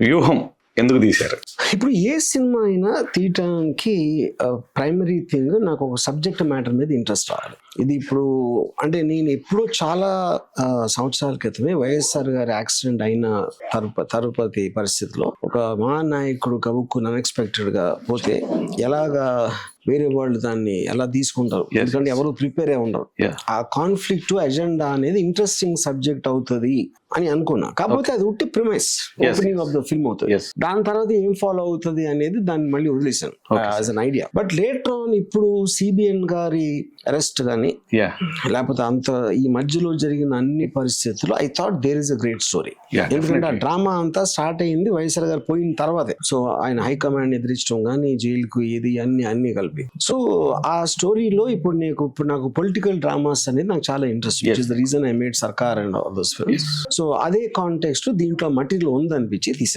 వ్యూహం ఎందుకు తీశారు? ఇప్పుడు ఏ సినిమా అయినా తీయటానికి ప్రైమరీ థింగ్ నాకు ఒక సబ్జెక్ట్ మ్యాటర్ మీద ఇంట్రెస్ట్ రావాలి. ఇది ఇప్పుడు అంటే నేను ఎప్పుడో చాలా సంవత్సరాల క్రితమే వైఎస్ఆర్ గారి యాక్సిడెంట్ అయిన తరుప తరుపతి పరిస్థితిలో ఒక మహానాయకుడు కబుక్కుని అన్ఎక్స్పెక్టెడ్గా పోతే ఎలాగా వేరే వాళ్ళు దాన్ని ఎలా తీసుకుంటారు? ఎందుకంటే ఎవరు ప్రిపేర్ అయి ఉండరు. ఆ కాన్ఫ్లిక్ట్ ఎజెండా అనేది ఇంట్రెస్టింగ్ సబ్జెక్ట్ అవుతుంది అని అనుకున్నా. కాకపోతే అది ఉట్టి premise. Opening of the film అవుతుంది. దాని తర్వాత ఏం ఫాలో అవుతుంది అనేది దాన్ని మళ్ళీ వదిలేశాను. As an idea but later on ఇప్పుడు సిబిఎన్ గారి అరెస్ట్ కానీ యా లేకపోతే అంత ఈ మధ్యలో జరిగిన అన్ని పరిస్థితుల్లో I thought there is a great story ఎందుకంటే ఆ. డ్రామా అంతా స్టార్ట్ అయింది వైఎస్ఆర్ గారు పోయిన తర్వాతే. సో ఆయన హైకమాండ్ ఎదిరించడం కానీ జైలుకు ఇది అన్ని అన్ని కలిపి. సో ఆ స్టోరీలో ఇప్పుడు నీకు ఇప్పుడు నాకు పొలిటికల్ డ్రామాస్ అనేది నాకు చాలా interest which is the reason I made Sarkar and all those films so అదే కాంటెక్స్ట్ దీంట్లో మటీరియల్ ఉందనిపించి తీసాను